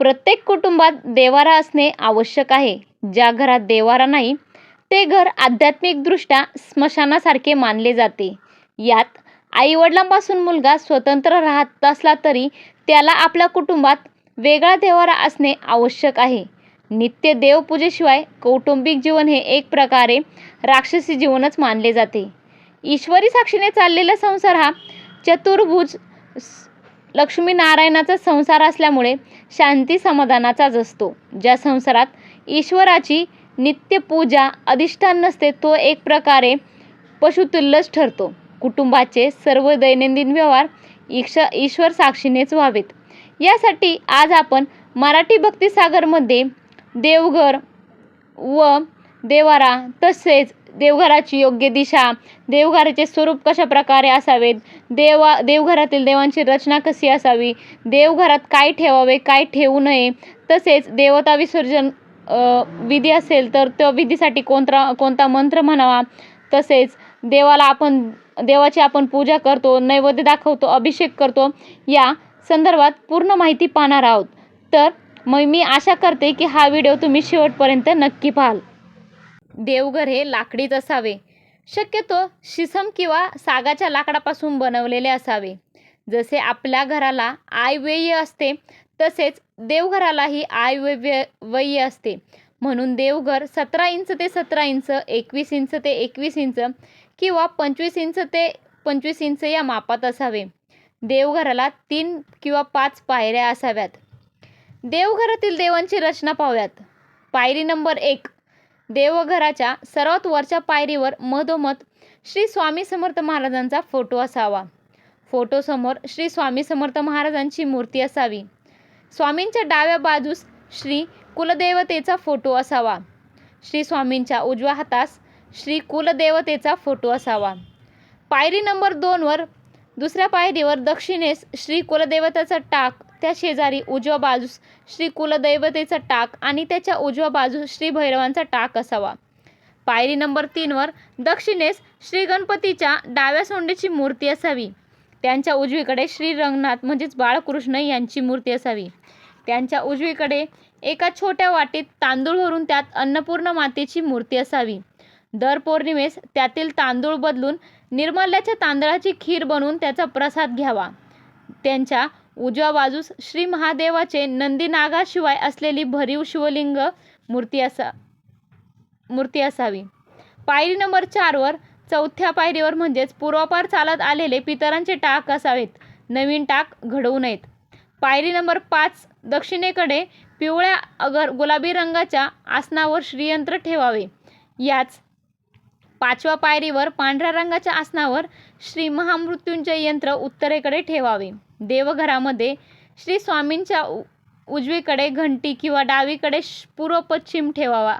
प्रत्येक कुटुंबात देवारा असणे आवश्यक आहे. ज्या घरात देवारा नाही ते घर आध्यात्मिकदृष्ट्या स्मशानासारखे मानले जाते. यात आईवडिलांपासून मुलगा स्वतंत्र राहत असला तरी त्याला आपल्या कुटुंबात वेगळा देवारा असणे आवश्यक आहे. नित्य देवपूजेशिवाय कौटुंबिक जीवन हे एक प्रकारे राक्षसी जीवनच मानले जाते. ईश्वरी साक्षीने चाललेला संसार हा चतुर्भुज लक्ष्मीनारायणाचा संसार असल्यामुळे शांती समाधानाचाच असतो. ज्या संसारात ईश्वराची नित्यपूजा अधिष्ठान नसते तो एक प्रकारे पशुतुल्यच ठरतो. कुटुंबाचे सर्व दैनंदिन व्यवहार ईक्ष ईश्वर साक्षीनेच व्हावेत. यासाठी आज आपण मराठी भक्तिसागरमध्ये देवघर व देवारा तसेच देवघराची योग्य दिशा देवघराचे स्वरूप कशा प्रकारे असावेत देवा देवघरातील देवांची रचना कशी असावी देवघरात काय ठेवावे काय ठेवू नये तसेच देवता विसर्जन विधी असेल तर त्या विधीसाठी कोणता कोणता मंत्र म्हणावा तसेच देवाला आपण देवाची आपण पूजा करतो नैवेद्य दाखवतो अभिषेक करतो या संदर्भात पूर्ण माहिती पाहणार आहोत. तर मग मी आशा करते की हा व्हिडिओ तुम्ही शेवटपर्यंत नक्की पाहाल. देवघर हे लाकडीच असावे. शक्यतो शिसम किंवा सागाच्या लाकडापासून बनवलेले असावे. जसे आपल्या घराला आयव्यय असते तसेच देवघरालाही आयव्यव्य व्यय असते. म्हणून देवघर सतरा इंच ते सतरा इंच एकवीस इंच ते एकवीस इंच किंवा पंचवीस इंच ते पंचवीस इंच या मापात असावे. देवघराला तीन किंवा पाच पायऱ्या असाव्यात. देवघरातील देवांची रचना पाहूयात. पायरी नंबर एक देवघराच्या सर्वात वरच्या पायरीवर मधोमध श्री स्वामी समर्थ महाराजांचा फोटो असावा. फोटोसमोर श्री स्वामी समर्थ महाराजांची मूर्ती असावी. स्वामींच्या डाव्या बाजूस श्री कुलदेवतेचा फोटो असावा. श्री स्वामींच्या उजव्या हातास श्री कुलदेवतेचा फोटो असावा. पायरी नंबर दोनवर दुसऱ्या पायरीवर दक्षिणेस श्री कुलदेवतेचा टाक त्या शेजारी उजव्या बाजूस श्री कुलदैवतेचा टाक आणि त्याच्या उजव्या बाजूस श्री भैरवांचा टाक असावा. पायरी नंबर तीनवर दक्षिणेस श्री गणपतीच्या डाव्या सोंडेची मूर्ती असावी. त्यांच्या उजवीकडे श्री रंगनाथ म्हणजेच बाळकृष्ण यांची मूर्ती असावी. त्यांच्या उजवीकडे एका छोट्या वाटीत तांदूळ भरून त्यात अन्नपूर्ण मातेची मूर्ती असावी. दर पौर्णिमेस त्यातील तांदूळ बदलून निर्मल्याच्या तांदळाची खीर बनवून त्याचा प्रसाद घ्यावा. त्यांच्या उजव्या बाजूस श्री महादेवाचे नंदी नागाशिवाय असलेली भरीव शिवलिंग मूर्ती असा मूर्ती असावी. पायरी नंबर चारवर चौथ्या पायरीवर म्हणजेच पूर्वापार चालत आलेले पितरांचे टाक असावेत. नवीन टाक घडवू नयेत. पायरी नंबर पाच दक्षिणेकडे पिवळ्या अगर गुलाबी रंगाच्या आसनावर श्रीयंत्र ठेवावे. याच पाचव्या पायरीवर पांढऱ्या रंगाच्या आसनावर श्री महामृत्यूंचे यंत्र उत्तरेकडे ठेवावे. देवघरामध्ये श्री स्वामींच्या उ- उजवीकडे घंटी किंवा डावीकडे श- पूर्व पश्चिम ठेवावा.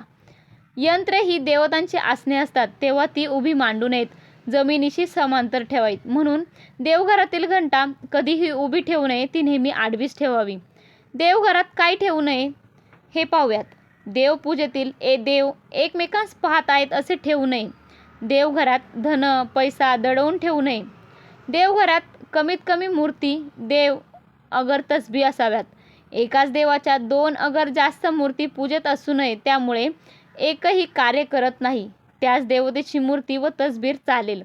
यंत्र ही देवतांची आसने असतात तेव्हा ती उभी मांडू नयेत जमिनीशी समांतर ठेवावीत. म्हणून देवघरातील घंटा कधीही उभी ठेवू नये ती नेहमी आडवीच ठेवावी. देवघरात काय ठेवू नये हे पाहूयात. देवपूजेतील ए देव एकमेकांस पाहत आहेत असे ठेवू नये. देवघरात धन पैसा दडवून ठेवू नये. देवघरात कमीत कमी मूर्ती देव अगर तसबी असाव्यात. एकाच देवाच्या दोन अगर जास्त मूर्ती पूजेत असू नये त्यामुळे एकही कार्य करत नाही. त्याच देवतेची मूर्ती व तसबीर चालेल.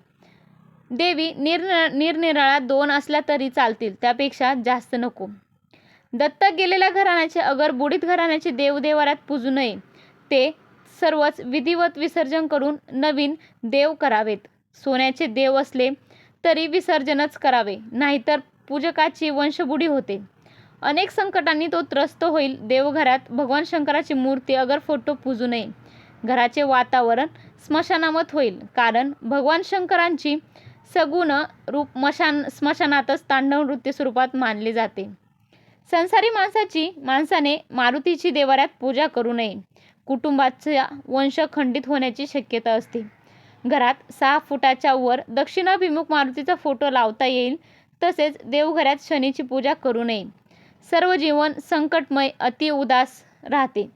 देवी निरनिरा निरनिराळ्या दोन असल्या तरी चालतील त्यापेक्षा जास्त नको. दत्तक गेलेल्या घराण्याचे अगर बुडीत घराण्याचे देवदेवारात पूजू नये ते सर्वच विधिवत विसर्जन करून नवीन देव करावेत. सोन्याचे देव असले तरी विसर्जनच करावे. नाहीतर पूजकाची वंशबुडी होते. अनेक संकटांनी तो त्रस्त होईल. देवघरात भगवान शंकराची मूर्ती अगर फोटो पूजू नये. घराचे वातावरण स्मशानामत होईल. कारण भगवान शंकरांची सगुण रूप मशान स्मशानातच तांडव नृत्य स्वरूपात मानले जाते. संसारी माणसाची माणसाने मारुतीची देवाऱ्यात पूजा करू नये. कुटुंबाचा वंश खंडित होण्याची शक्यता असते. घरात सहा फुटाच्या वर दक्षिणाभिमुख मारुतीचा फोटो लावता येईल. तसेच देवघरात शनीची पूजा करू नये. सर्व जीवन संकटमय अति उदास राहते.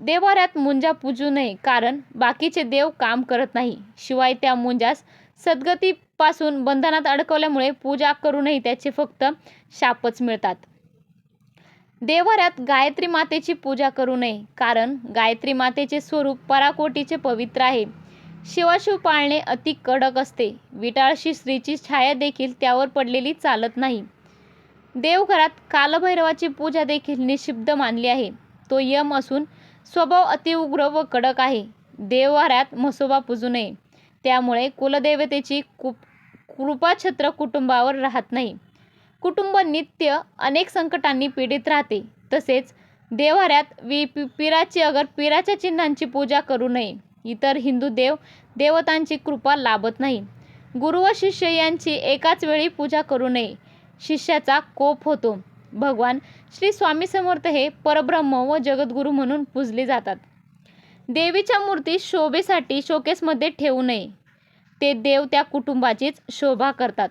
देवाऱ्यात मुंजा पूजू नये कारण बाकीचे देव काम करत नाही. शिवाय त्या मुंजास सद्गतीपासून बंधनात अडकवल्यामुळे पूजा करूनही त्याचे फक्त शापच मिळतात. देवाऱ्यात गायत्री मातेची पूजा करू नये कारण गायत्री मातेचे स्वरूप पराकोटीचे पवित्र आहे. शिवाशिव पाळणे अति कडक असते. विटाळशी स्त्रीची छाया देखील त्यावर पडलेली चालत नाही. देवघरात कालभैरवाची पूजा देखील निषिद्ध मानली आहे. तो यम असून स्वभाव अतिउग्र व कडक आहे. देववाऱ्यात म्हसोबा पुजू नये. त्यामुळे कुलदेवतेची कुप कृपाछत्र कुटुंबावर राहत नाही. कुटुंब नित्य अनेक संकटांनी पीडित राहते. तसेच देवाऱ्यात वि पिराची पीराची अगर पीराच्या चिन्हांची पूजा करू नये. इतर हिंदू देव देवतांची कृपा लाभत नाही. गुरु व शिष्य यांची एकाच वेळी पूजा करू नये. शिष्याचा कोप होतो. भगवान श्री स्वामी समर्थ हे परब्रह्म व जगद्गुरू म्हणून पूजले जातात. देवीच्या मूर्ती शोभेसाठी शोकेसमध्ये ठेवू नये. ते देव त्या कुटुंबाचीच शोभा करतात.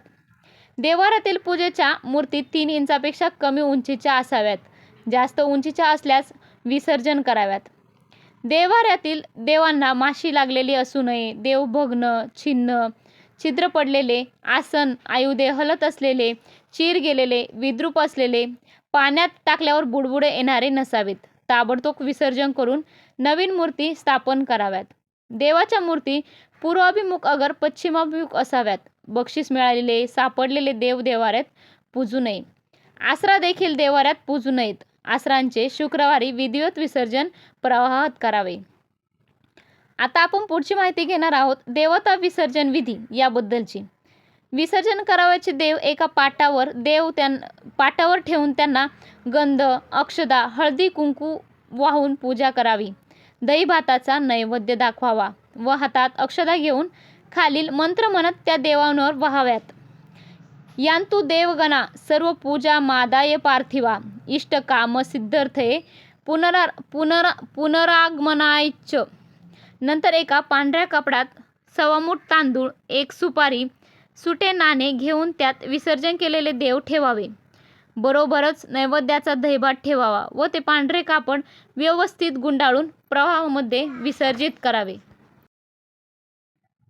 देवारातील पूजेच्या मूर्ती तीन इंचापेक्षा कमी उंचीच्या असाव्यात. जास्त उंचीच्या असल्यास विसर्जन कराव्यात. देवाऱ्यातील देवांना माशी लागलेली असू नये देव भग्न छिन्न छिद्र पडलेले आसन आयुधे हलत असलेले चीर गेलेले विद्रूप असलेले पाण्यात टाकल्यावर बुडबुडे येणारे नसावेत. ताबडतोब विसर्जन करून नवीन मूर्ती स्थापन कराव्यात. देवाच्या मूर्ती पूर्वाभिमुख अगर पश्चिमाभिमुख असाव्यात. बक्षीस मिळालेले सापडलेले देव देवाऱ्यात पूजू नये. आसरा देखील देवाऱ्यात पूजू नयेत. आसरांचे शुक्रवारी विधिवत विसर्जन प्रवाहात करावे. आता आपण पुढची माहिती घेणार आहोत देवता विसर्जन विधी याबद्दलची. विसर्जन करावयाचे देव एका पाटावर देव त्यां पाटावर ठेवून त्यांना गंध अक्षदा हळदी कुंकू वाहून पूजा करावी. दही भाताचा नैवेद्य दाखवावा व हातात अक्षदा घेऊन खालील मंत्र म्हणत त्या देवांवर वहाव्यात. यांतु देवगणा सर्व पूजा मादाय पार्थिवा. इष्ट काम सिद्धर्थे पुनरा पुनरा पुनरागमनायच नंतर एका पांढऱ्या कपड्यात सवामूठ तांदूळ एक सुपारी सुटे नाणे घेऊन त्यात विसर्जन केलेले देव ठेवावे. बरोबरच नैवेद्याचा दहीभात ठेवावा व ते पांढरे कापड व्यवस्थित गुंडाळून प्रवाहामध्ये विसर्जित करावे.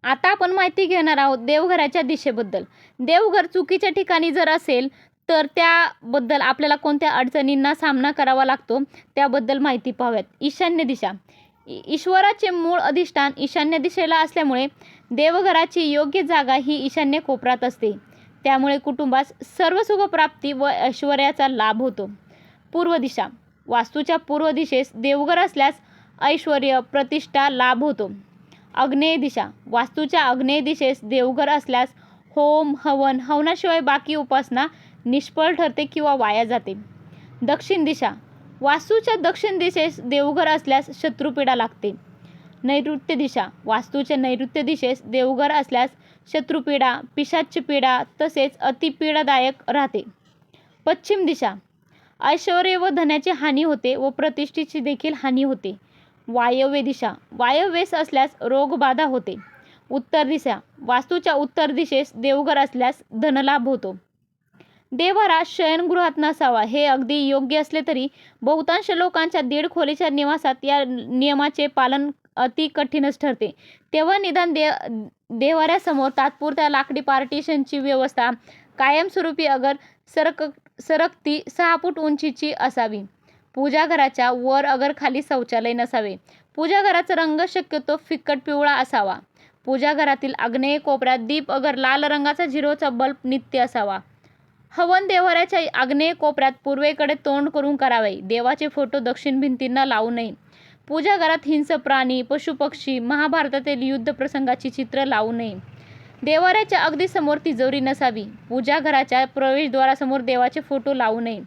आता आपण माहिती घेणार आहोत देवघराच्या दिशेबद्दल. देवघर चुकीच्या ठिकाणी जर असेल तर त्याबद्दल आपल्याला कोणत्या अडचणींना सामना करावा लागतो त्याबद्दल माहिती पाहूयात. ईशान्य दिशा. ईश्वराचे मूळ अधिष्ठान ईशान्य दिशेला असल्यामुळे देवघराची योग्य जागा ही ईशान्य कोपरात असते. त्यामुळे कुटुंबास सर्व सुखप्राप्ती व ऐश्वर्याचा लाभ होतो. पूर्व दिशा. वास्तूच्या पूर्व दिशेस देवघर असल्यास ऐश्वर प्रतिष्ठा लाभ होतो. आग्नेय दिशा. वास्तूच्या अग्नेय दिशेस देवघर असल्यास होम हवन हवनाशिवाय बाकी उपासना निष्फळ ठरते किंवा वाया जाते. दक्षिण दिशा. वास्तूच्या दक्षिण दिशेस देवघर असल्यास शत्रुपीडा लागते. नैऋत्य दिशा. वास्तूच्या नैऋत्य दिशेस देवघर असल्यास शत्रुपीडा पिशाच्य पीडा तसेच अतिपीडादायक राहते. पश्चिम दिशा. ऐश्वर्य व धनाची हानी होते व प्रतिष्ठेची देखील हानी होते. वायव्य दिशा. वायव्येस असल्यास रोगबाधा होते. उत्तर दिशा. वास्तूच्या उत्तर दिशेस देवघर असल्यास धनलाभ होतो. देवारा शयनगृहात नसावा. हे अगदी योग्य असले तरी बहुतांश लोकांच्या दीड खोलीच्या निवासात या नियमाचे पालन अति कठीणच ठरते. तेव्हा निदान दे देवाऱ्यासमोर तात्पुरत्या लाकडी पार्टिशनची व्यवस्था कायमस्वरूपी अगर सरक सरकती सहा फूट उंचीची असावी. पूजाघराच्या वर अगर खाली शौचालय नसावे. पूजाघराचा रंग शक्यतो फिक्कट पिवळा असावा. पूजाघरातील आग्नेय कोपऱ्यात दीप अगर लाल रंगाचा झिरोचा बल्ब नित्य असावा. हवन देवाऱ्याच्या आग्नेय कोपऱ्यात पूर्वेकडे तोंड करून करावे. देवाचे फोटो दक्षिण भिंतींना लावू नये. पूजा घरात हिंस प्राणी पशुपक्षी महाभारतातील युद्ध प्रसंगाची चित्र लावू नये. देवाऱ्याच्या अगदी समोर तिजोरी नसावी. पूजा घराच्या प्रवेशद्वारासमोर देवाचे फोटो लावू नये.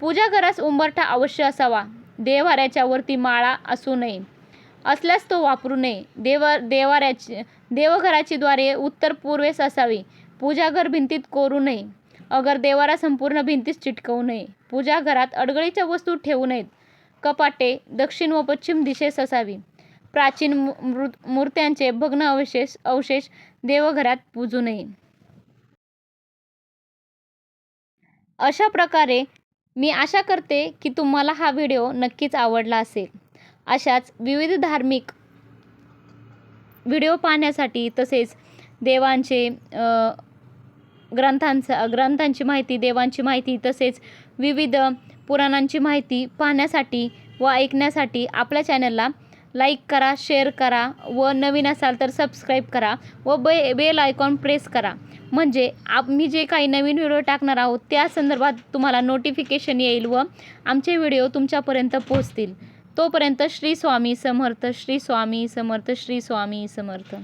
पूजा घरास उंबरठा अवश्य असावा. देवाऱ्याच्या वरती माळा असू नये. असल्यास तो वापरू नये. देव देवाऱ्याची देवघराची द्वारे उत्तर पूर्वेस असावी. पूजाघर भिंतीत कोरू नये. अगर देवारा संपूर्ण भिंतीस चिटकवू नये. पूजा घरात अडगळीच्या वस्तू ठेवू नयेत. कपाटे दक्षिण व पश्चिम दिशेस असावी प्राचीन मू- मृ- मूर्त्यांचे भग्न अवशेष अवशेष देवघरात पूजू नये. अशा प्रकारे मी आशा करते की तुम्हाला हा व्हिडिओ नक्कीच आवडला असेल. अशाच विविध धार्मिक व्हिडिओ पाहण्यासाठी तसेच देवांचे ग्रंथांचा ग्रंथांची माहिती देवांची माहिती तसेच विविध पुराणांची माहिती पाहण्यासाठी व ऐकण्यासाठी आपल्या चॅनलला लाईक करा शेअर करा व नवीन असाल तर सबस्क्राईब करा व बे बेल आयकॉन प्रेस करा. म्हणजे आप मी जे काही नवीन व्हिडिओ टाकणार आहोत त्या संदर्भात तुम्हाला नोटिफिकेशन येईल व आमचे व्हिडिओ तुमच्यापर्यंत पोहोचतील. तोपर्यंत श्री स्वामी समर्थ श्री स्वामी समर्थ श्री स्वामी समर्थ.